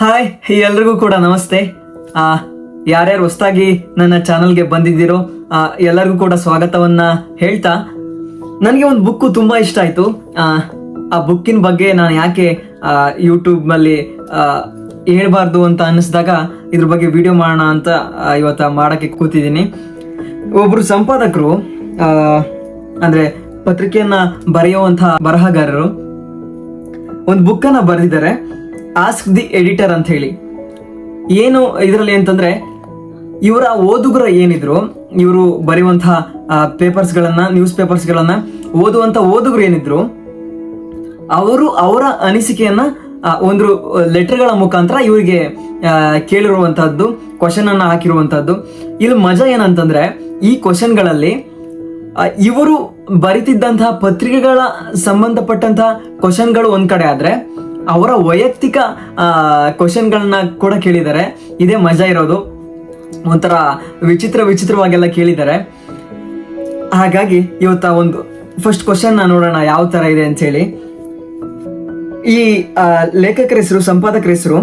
Hi ಎಲ್ರಿಗೂ ಕೂಡ ನಮಸ್ತೆ. ಆ, ಯಾರ್ಯಾರು ಹೊಸದಾಗಿ ನನ್ನ ಚಾನಲ್ಗೆ ಬಂದಿದ್ದೀರೋ ಎಲ್ಲರಿಗೂ ಕೂಡ ಸ್ವಾಗತವನ್ನ ಹೇಳ್ತಾ ನನಗೆ ಒಂದು ಬುಕ್ಕು ತುಂಬ ಇಷ್ಟ ಆಯಿತು. ಆ ಬುಕ್ಕಿನ ಬಗ್ಗೆ ನಾನು ಯಾಕೆ ಯೂಟ್ಯೂಬ್ನಲ್ಲಿ ಹೇಳ್ಬಾರ್ದು ಅಂತ ಅನ್ನಿಸಿದಾಗ ಇದ್ರ ಬಗ್ಗೆ ವಿಡಿಯೋ ಮಾಡೋಣ ಅಂತ ಇವತ್ತು ಮಾಡೋಕ್ಕೆ ಕೂತಿದ್ದೀನಿ. ಒಬ್ಬರು ಸಂಪಾದಕರು ಅಂದ್ರೆ ಪತ್ರಿಕೆಯನ್ನ ಬರೆಯುವಂತಹ ಬರಹಗಾರರು ಒಂದು ಬುಕ್ಕನ್ನ ಬರೆದಿದ್ದಾರೆ. ಆಸ್ಕ್ ದಿ ಎಡಿಟರ್ ಅಂತ ಹೇಳಿ. ಏನು ಇದರಲ್ಲಿ ಅಂತಂದ್ರೆ, ಇವರ ಓದುಗರ ಏನಿದ್ರು, ಇವರು ಬರೆಯುವಂತಹ ಪೇಪರ್ಸ್ಗಳನ್ನ ನ್ಯೂಸ್ ಪೇಪರ್ಸ್ಗಳನ್ನ ಓದುವಂತ ಓದುಗರು ಏನಿದ್ರು, ಅವರು ಅವರ ಅನಿಸಿಕೆಯನ್ನ ಒಂದು ಲೆಟರ್ಗಳ ಮುಖಾಂತರ ಇವರಿಗೆ ಕೇಳಿರುವಂತಹದ್ದು ಕ್ವಶನ್ ಅನ್ನ ಹಾಕಿರುವಂತಹದ್ದು. ಇಲ್ಲಿ ಮಜಾ ಏನಂತಂದ್ರೆ, ಈ ಕ್ವಶನ್ಗಳಲ್ಲಿ ಇವರು ಬರಿತಿದ್ದಂತಹ ಪತ್ರಿಕೆಗಳ ಸಂಬಂಧಪಟ್ಟಂತಹ ಕ್ವಶನ್ಗಳು ಒಂದ್ ಕಡೆ ಆದ್ರೆ ಅವರ ವೈಯಕ್ತಿಕ ಕ್ವಶನ್ಗಳನ್ನ ಕೂಡ ಕೇಳಿದ್ದಾರೆ. ಇದೇ ಮಜಾ ಇರೋದು. ಒಂಥರ ವಿಚಿತ್ರ ವಿಚಿತ್ರವಾಗೆಲ್ಲ ಕೇಳಿದ್ದಾರೆ. ಹಾಗಾಗಿ ಇವತ್ತ ಒಂದು ಫಸ್ಟ್ ಕ್ವಶನ್ ನೋಡೋಣ ಯಾವ ತರ ಇದೆ ಅಂತ ಹೇಳಿ. ಈ ಲೇಖಕರ ಹೆಸರು, ಸಂಪಾದಕರ ಹೆಸರು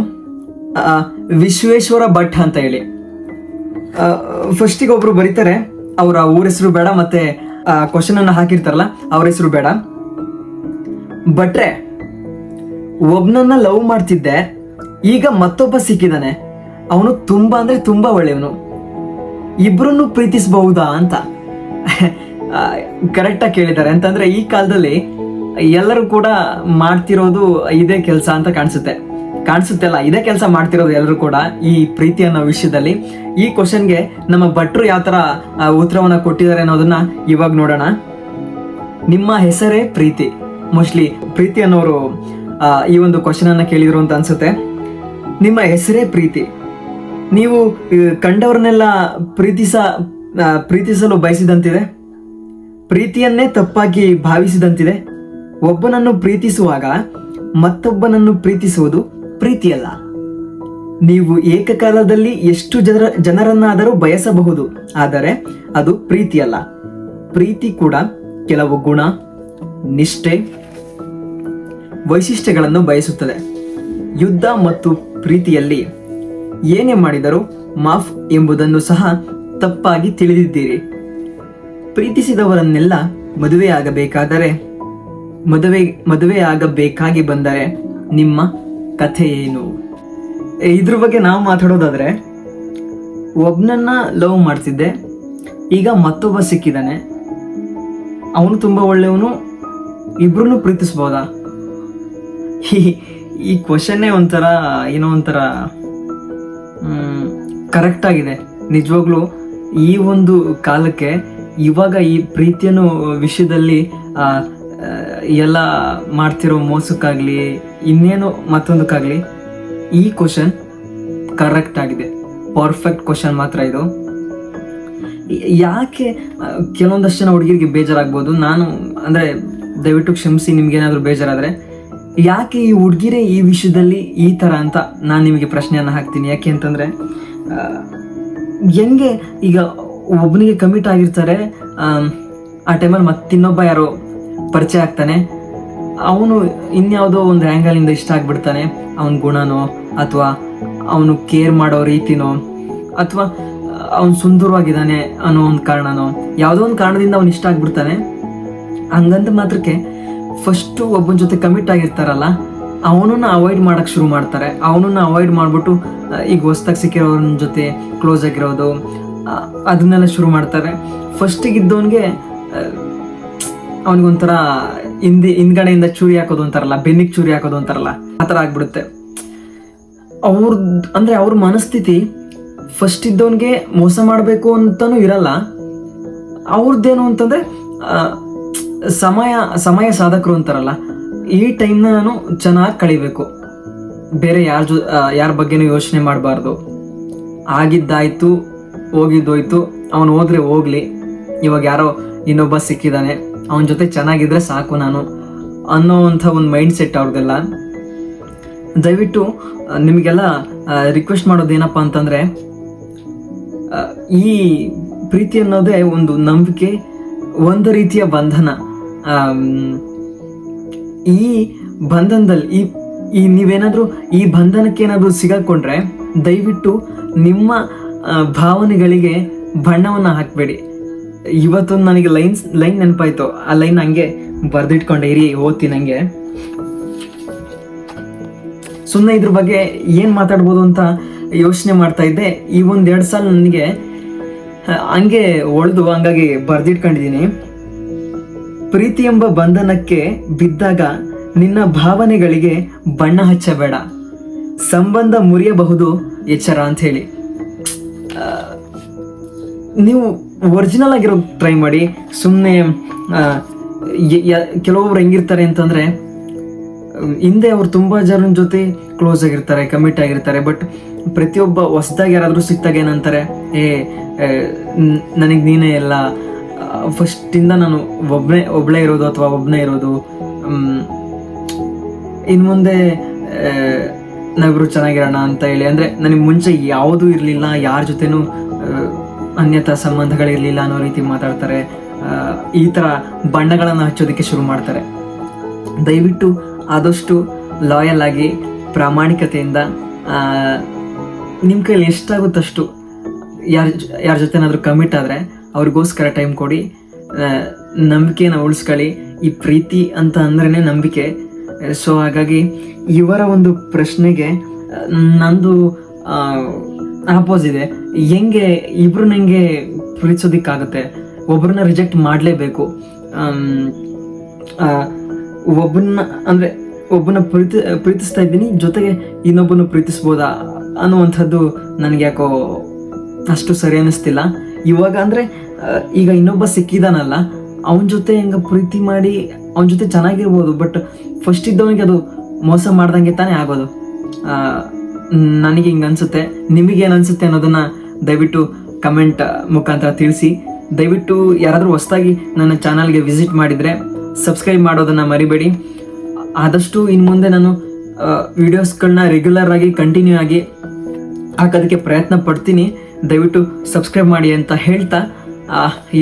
ವಿಶ್ವೇಶ್ವರ ಭಟ್ ಅಂತ ಹೇಳಿ. ಫಸ್ಟಿಗೆ ಒಬ್ರು ಬರೀತಾರೆ. ಅವರ ಊರ ಹೆಸರು ಬೇಡ, ಮತ್ತೆ ಕ್ವಶನ್ ಅನ್ನ ಹಾಕಿರ್ತಾರಲ್ಲ, ಅವ್ರ ಹೆಸರು ಬೇಡ. ಭಟ್ರೆ ಒಬ್ನನ್ನ ಲವ್ ಮಾಡ್ತಿದ್ದೆ, ಈಗ ಮತ್ತೊಬ್ಬ ಸಿಕ್ಕಿದಾನೆ. ಅವನು ತುಂಬಾ ಅಂದ್ರೆ ತುಂಬಾ ಒಳ್ಳೆಯವನು. ಇಬ್ರನ್ನು ಪ್ರೀತಿಸಬಹುದಾ ಅಂತ. ಕರೆಕ್ಟಾಗಿ ಕೇಳಿದ್ದಾರೆ. ಅಂತಂದ್ರೆ ಈ ಕಾಲದಲ್ಲಿ ಎಲ್ಲರೂ ಕೂಡ ಮಾಡ್ತಿರೋದು ಇದೇ ಕೆಲಸ ಅಂತ ಕಾಣಿಸುತ್ತೆ. ಅಲ್ಲ, ಇದೇ ಕೆಲಸ ಮಾಡ್ತಿರೋದು ಎಲ್ಲರೂ ಕೂಡ ಈ ಪ್ರೀತಿ ಅನ್ನೋ ವಿಷಯದಲ್ಲಿ. ಈ ಕ್ವಶನ್ಗೆ ನಮ್ಮ ಭಟ್ರು ಯಾವ ತರ ಉತ್ತರವನ್ನು ಕೊಟ್ಟಿದ್ದಾರೆ ಅನ್ನೋದನ್ನ ಇವಾಗ ನೋಡೋಣ. ನಿಮ್ಮ ಹೆಸರೇ ಪ್ರೀತಿ. ಮೋಸ್ಟ್ಲಿ ಪ್ರೀತಿ ಅನ್ನೋರು ಈ ಒಂದು ಕ್ವಶನ್ ಅನ್ನ ಕೇಳಿದ್ರು ಅಂತ ಅನ್ಸುತ್ತೆ. ನಿಮ್ಮ ಹೆಸರೇ ಪ್ರೀತಿ. ನೀವು ಕಂಡವ್ರನ್ನೆಲ್ಲ ಪ್ರೀತಿಸ ಪ್ರೀತಿಸಲು ಬಯಸಿದಂತಿದೆ? ಪ್ರೀತಿಯನ್ನೇ ತಪ್ಪಾಗಿ ಭಾವಿಸಿದಂತಿದೆ? ಒಬ್ಬನನ್ನು ಪ್ರೀತಿಸುವಾಗ ಮತ್ತೊಬ್ಬನನ್ನು ಪ್ರೀತಿಸುವುದು ಪ್ರೀತಿಯಲ್ಲ. ನೀವು ಏಕಕಾಲದಲ್ಲಿ ಎಷ್ಟು ಜನರ ಜನರನ್ನಾದರೂ ಬಯಸಬಹುದು, ಆದರೆ ಅದು ಪ್ರೀತಿಯಲ್ಲ. ಪ್ರೀತಿ ಕೂಡ ಕೆಲವು ಗುಣ, ನಿಷ್ಠೆ ವೈಶಿಷ್ಟ್ಯಗಳನ್ನು ಬಯಸುತ್ತದೆ. ಯುದ್ಧ ಮತ್ತು ಪ್ರೀತಿಯಲ್ಲಿ ಏನೇ ಮಾಡಿದರೂ ಮಾಫ್ ಎಂಬುದನ್ನು ಸಹ ತಪ್ಪಾಗಿ ತಿಳಿದಿದ್ದೀರಿ. ಪ್ರೀತಿಸಿದವರನ್ನೆಲ್ಲ ಮದುವೆಯಾಗಬೇಕಾದರೆ ಮದುವೆ ಮದುವೆಯಾಗಬೇಕಾಗಿ ಬಂದರೆ ನಿಮ್ಮ ಕಥೆ ಏನು? ಇದ್ರ ಬಗ್ಗೆ ನಾವು ಮಾತಾಡೋದಾದರೆ ಒಬ್ಬನನ್ನ ಲವ್ ಮಾಡ್ತಿದ್ದೆ, ಈಗ ಮತ್ತೊಬ್ಬ ಸಿಕ್ಕಿದ್ದಾನೆ. ಅವನು ತುಂಬ ಒಳ್ಳೆಯವನು ಇಬ್ರು ಪ್ರೀತಿಸ್ಬೋದಾ? ಈ ಈ ಕ್ವಶನ್ನೇ ಒಂಥರ ಏನೋ ಒಂಥರ ಕರೆಕ್ಟ್ ಆಗಿದೆ. ನಿಜವಾಗ್ಲೂ ಈ ಒಂದು ಕಾಲಕ್ಕೆ ಇವಾಗ ಈ ಪ್ರೀತಿಯನ್ನು ವಿಷಯದಲ್ಲಿ ಎಲ್ಲ ಮಾಡ್ತಿರೋ ಮೋಸಕ್ಕಾಗ್ಲಿ, ಇನ್ನೇನು ಮತ್ತೊಂದಕ್ಕಾಗ್ಲಿ, ಈ ಕ್ವಶನ್ ಕರೆಕ್ಟ್ ಆಗಿದೆ. ಪರ್ಫೆಕ್ಟ್ ಕ್ವಶನ್ ಮಾತ್ರ ಇದು. ಯಾಕೆ ಕೆಲವೊಂದಷ್ಟು ಜನ ಹುಡುಗಿರಿಗೆ ಬೇಜಾರಾಗ್ಬೋದು? ನಾನು, ಅಂದರೆ, ದಯವಿಟ್ಟು ಕ್ಷಮಿಸಿ, ನಿಮ್ಗೇನಾದರೂ ಬೇಜಾರಾದರೆ ಯಾಕೆ ಈ ಹುಡುಗಿರೇ ಈ ವಿಷಯದಲ್ಲಿ ಈ ಥರ ಅಂತ ನಾನು ನಿಮಗೆ ಪ್ರಶ್ನೆಯನ್ನು ಹಾಕ್ತೀನಿ. ಯಾಕೆ ಅಂತಂದರೆ ಹೆಂಗೆ ಈಗ ಒಬ್ಬನಿಗೆ ಕಮಿಟ್ ಆಗಿರ್ತಾರೆ, ಆ ಟೈಮಲ್ಲಿ ಮತ್ತಿನ್ನೊಬ್ಬ ಯಾರೋ ಪರಿಚಯ ಆಗ್ತಾನೆ. ಅವನು ಇನ್ಯಾವುದೋ ಒಂದು ಆ್ಯಂಗಲಿಂದ ಇಷ್ಟ ಆಗಿಬಿಡ್ತಾನೆ. ಅವನ ಗುಣನೋ ಅಥವಾ ಅವನು ಕೇರ್ ಮಾಡೋ ರೀತಿನೋ ಅಥವಾ ಅವನು ಸುಂದರವಾಗಿದ್ದಾನೆ ಅನ್ನೋ ಒಂದು ಕಾರಣನೋ, ಯಾವುದೋ ಒಂದು ಕಾರಣದಿಂದ ಅವನು ಇಷ್ಟ ಆಗಿಬಿಡ್ತಾನೆ. ಹಂಗಂತ ಮಾತ್ರಕ್ಕೆ ಫಸ್ಟು ಒಬ್ಬನ ಜೊತೆ ಕಮಿಟ್ ಆಗಿರ್ತಾರಲ್ಲ, ಅವನನ್ನ ಅವಾಯ್ಡ್ ಮಾಡಕ್ ಶುರು ಮಾಡ್ತಾರೆ. ಅವನನ್ನ ಅವಾಯ್ಡ್ ಮಾಡ್ಬಿಟ್ಟು ಈಗ ಹೊಸ್ದಾಗಿ ಸಿಕ್ಕಿರೋನ ಜೊತೆ ಕ್ಲೋಸ್ ಆಗಿರೋದು ಅದನ್ನೆಲ್ಲ ಶುರು ಮಾಡ್ತಾರೆ. ಫಸ್ಟಿಗೆ ಇದ್ದವನಿಗೆ ಅವನಿಗೊಂಥರ ಹಿಂದಿ, ಹಿಂದ್ಗಡೆಯಿಂದ ಚೂರಿ ಹಾಕೋದು ಅಂತಾರಲ್ಲ, ಬೆನ್ನಿಗೆ ಚೂರಿ ಹಾಕೋದು ಅಂತಾರಲ್ಲ, ಆ ಥರ ಆಗ್ಬಿಡುತ್ತೆ. ಅವ್ರದ್ದು ಅಂದ್ರೆ ಅವ್ರ ಮನಸ್ಥಿತಿ ಫಸ್ಟ್ ಇದ್ದವನಿಗೆ ಮೋಸ ಮಾಡಬೇಕು ಅಂತಲೂ ಇರಲ್ಲ. ಅವ್ರದ್ದೇನು ಅಂತಂದ್ರೆ ಸಮಯ ಸಮಯ ಸಾಧಕರು ಅಂತಾರಲ್ಲ, ಈ ಟೈಮ್ನ ನಾನು ಚೆನ್ನಾಗಿ ಕಳಿಬೇಕು. ಬೇರೆ ಯಾರ ಜೊ ಯಾರ ಬಗ್ಗೆನೂ ಯೋಚನೆ ಮಾಡಬಾರ್ದು. ಆಗಿದ್ದಾಯ್ತು, ಹೋಗಿದ್ದೋಯ್ತು, ಅವನು ಹೋದ್ರೆ ಹೋಗ್ಲಿ. ಇವಾಗ ಯಾರೋ ಇನ್ನೊಬ್ಬ ಸಿಕ್ಕಿದ್ದಾನೆ ಅವನ ಜೊತೆ ಚೆನ್ನಾಗಿದ್ರೆ ಸಾಕು ನಾನು ಅನ್ನೋವಂಥ ಒಂದು ಮೈಂಡ್ ಸೆಟ್ ಅವ್ರದ್ದೆಲ್ಲ ದಯವಿಟ್ಟು ನಿಮಗೆಲ್ಲ ರಿಕ್ವೆಸ್ಟ್ ಮಾಡೋದೇನಪ್ಪ ಅಂತಂದರೆ ಈ ಪ್ರೀತಿ ಅನ್ನೋದೇ ಒಂದು ನಂಬಿಕೆ, ಒಂದು ರೀತಿಯ ಬಂಧನ. ಈ ಬಂಧನದಲ್ಲಿ, ಈ ಈ ನೀವೇನಾದರೂ, ಈ ಬಂಧನಕ್ಕೆ ಏನಾದರೂ ಸಿಗಾಕೊಂಡ್ರೆ, ದಯವಿಟ್ಟು ನಿಮ್ಮ ಭಾವನೆಗಳಿಗೆ ಬಣ್ಣವನ್ನು ಹಾಕಬೇಡಿ. ಇವತ್ತು ನನಗೆ ಲೈನ್ಸ್, ಲೈನ್ ನೆನಪಾಯ್ತು. ಆ ಲೈನ್ ಹಂಗೆ ಬರ್ದಿಟ್ಕೊಂಡೆ, ಇರಿ, ಓದ್ತೀನಿ ಹಂಗೆ. ಸುಮ್ಮನೆ ಇದ್ರ ಬಗ್ಗೆ ಏನು ಮಾತಾಡ್ಬೋದು ಅಂತ ಯೋಚನೆ ಮಾಡ್ತಾ ಇದ್ದೆ. ಈ ಒಂದು ಎರಡು ಸಲ ನನಗೆ ಹಂಗೆ ಒಳ್ದು ಹಂಗಾಗಿ ಬರ್ದಿಟ್ಕೊಂಡಿದ್ದೀನಿ. ಪ್ರೀತಿ ಎಂಬ ಬಂಧನಕ್ಕೆ ಬಿದ್ದಾಗ ನಿನ್ನ ಭಾವನೆಗಳಿಗೆ ಬಣ್ಣ ಹಚ್ಚಬೇಡ. ಸಂಬಂಧ ಮುರಿಯಬಹುದು, ಎಚ್ಚರ ಅಂತ ಹೇಳಿ ನೀವು ಒರಿಜಿನಲ್ ಆಗಿರೋ ಟ್ರೈ ಮಾಡಿ. ಸುಮ್ಮನೆ ಕೆಲವೊಬ್ರು ಹೆಂಗಿರ್ತಾರೆ ಅಂತಂದ್ರೆ, ಹಿಂದೆ ಅವ್ರು ತುಂಬಾ ಜನರ ಜೊತೆ ಕ್ಲೋಸ್ ಆಗಿರ್ತಾರೆ ಕಮಿಟ್ ಆಗಿರ್ತಾರೆ ಬಟ್ ಪ್ರತಿಯೊಬ್ಬ ಹೊಸದಾಗಿ ಯಾರಾದರೂ ಸಿಕ್ತಾಗ ಏನಂತಾರೆ, ಏ ನನಗೆ ನೀನೇ ಎಲ್ಲ ಫಸ್ಟಿಂದ ನಾನು ಒಬ್ಬನೇ ಒಬ್ಬಳೇ ಇರೋದು ಅಥವಾ ಒಬ್ಬನೇ ಇರೋದು ಇನ್ನು ಮುಂದೆ ನಾವಿಬ್ರು ಚೆನ್ನಾಗಿರೋಣ ಅಂತ ಹೇಳಿ, ಅಂದರೆ ನನಗೆ ಮುಂಚೆ ಯಾವುದೂ ಇರಲಿಲ್ಲ, ಯಾರ ಜೊತೆನೂ ಅನ್ಯತ ಸಂಬಂಧಗಳಿರಲಿಲ್ಲ ಅನ್ನೋ ರೀತಿ ಮಾತಾಡ್ತಾರೆ. ಈ ಥರ ಬಣ್ಣಗಳನ್ನು ಹಚ್ಚೋದಕ್ಕೆ ಶುರು ಮಾಡ್ತಾರೆ. ದಯವಿಟ್ಟು ಆದಷ್ಟು ಲಾಯಲ್ ಆಗಿ, ಪ್ರಾಮಾಣಿಕತೆಯಿಂದ ನಿಮ್ಮ ಕೈಲಿ ಎಷ್ಟಾಗುತ್ತಷ್ಟು, ಯಾರ ಯಾರ ಜೊತೆನಾದರೂ ಕಮಿಟ್ ಆದರೆ ಅವ್ರಿಗೋಸ್ಕರ ಟೈಮ್ ಕೊಡಿ. ನಂಬಿಕೆನ ಉಳಿಸ್ಕೊಳ್ಳಿ. ಈ ಪ್ರೀತಿ ಅಂತ ಅಂದ್ರೇ ನಂಬಿಕೆ. ಸೊ ಹಾಗಾಗಿ ಇವರ ಒಂದು ಪ್ರಶ್ನೆಗೆ ನಂದು ಆಪೋಸ್ ಇದೆ. ಹೆಂಗೆ ಇಬ್ರು ಹೆಂಗೆ ಪ್ರೀತಿಸೋದಿಕ್ಕಾಗುತ್ತೆ? ಒಬ್ರನ್ನ ರಿಜೆಕ್ಟ್ ಮಾಡಲೇಬೇಕು. ಒಬ್ಬನ್ನ ಅಂದರೆ ಒಬ್ಬನ ಪ್ರೀತಿ, ಪ್ರೀತಿಸ್ತಾ ಇದ್ದೀನಿ, ಜೊತೆಗೆ ಇನ್ನೊಬ್ಬನ ಪ್ರೀತಿಸ್ಬೋದಾ ಅನ್ನುವಂಥದ್ದು ನನಗೆ ಯಾಕೋ ಅಷ್ಟು ಸರಿ ಅನ್ನಿಸ್ತಿಲ್ಲ ಇವಾಗ ಅಂದರೆ ಈಗ ಇನ್ನೊಬ್ಬ ಸಿಕ್ಕಿದಾನಲ್ಲ, ಅವನ ಜೊತೆ ಹೆಂಗ ಪ್ರೀತಿ ಮಾಡಿ ಅವನ ಜೊತೆ ಚೆನ್ನಾಗಿರ್ಬೋದು ಬಟ್ ಫಸ್ಟ್ ಇದ್ದವನಿಗೆ ಅದು ಮೋಸ ಮಾಡ್ದಂಗೆ ತಾನೇ ಆಗೋದು. ನನಗೆ ಹಿಂಗೆ ಅನ್ಸುತ್ತೆ ನಿಮಗೇನು ಅನ್ಸುತ್ತೆ ಅನ್ನೋದನ್ನ ದಯವಿಟ್ಟು ಕಮೆಂಟ್ ಮುಖಾಂತರ ತಿಳಿಸಿ. ದಯವಿಟ್ಟು ಯಾರಾದರೂ ಹೊಸದಾಗಿ ನನ್ನ ಚಾನಲ್ಗೆ ವಿಸಿಟ್ ಮಾಡಿದರೆ ಸಬ್ಸ್ಕ್ರೈಬ್ ಮಾಡೋದನ್ನು ಮರಿಬೇಡಿ. ಆದಷ್ಟು ಇನ್ನು ಮುಂದೆ ನಾನು ವಿಡಿಯೋಸ್ಗಳನ್ನ ರೆಗ್ಯುಲರ್ ಆಗಿ ಕಂಟಿನ್ಯೂ ಆಗಿ ಹಾಕೋದಕ್ಕೆ ಪ್ರಯತ್ನ ಪಡ್ತೀನಿ. ದಯವಿಟ್ಟು ಸಬ್ಸ್ಕ್ರೈಬ್ ಮಾಡಿ ಅಂತ ಹೇಳ್ತಾ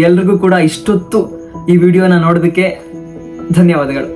ಎಲ್ರಿಗೂ ಕೂಡ ಇಷ್ಟೊತ್ತು ಈ ವಿಡಿಯೋನ ನೋಡೋದಕ್ಕೆ ಧನ್ಯವಾದಗಳು.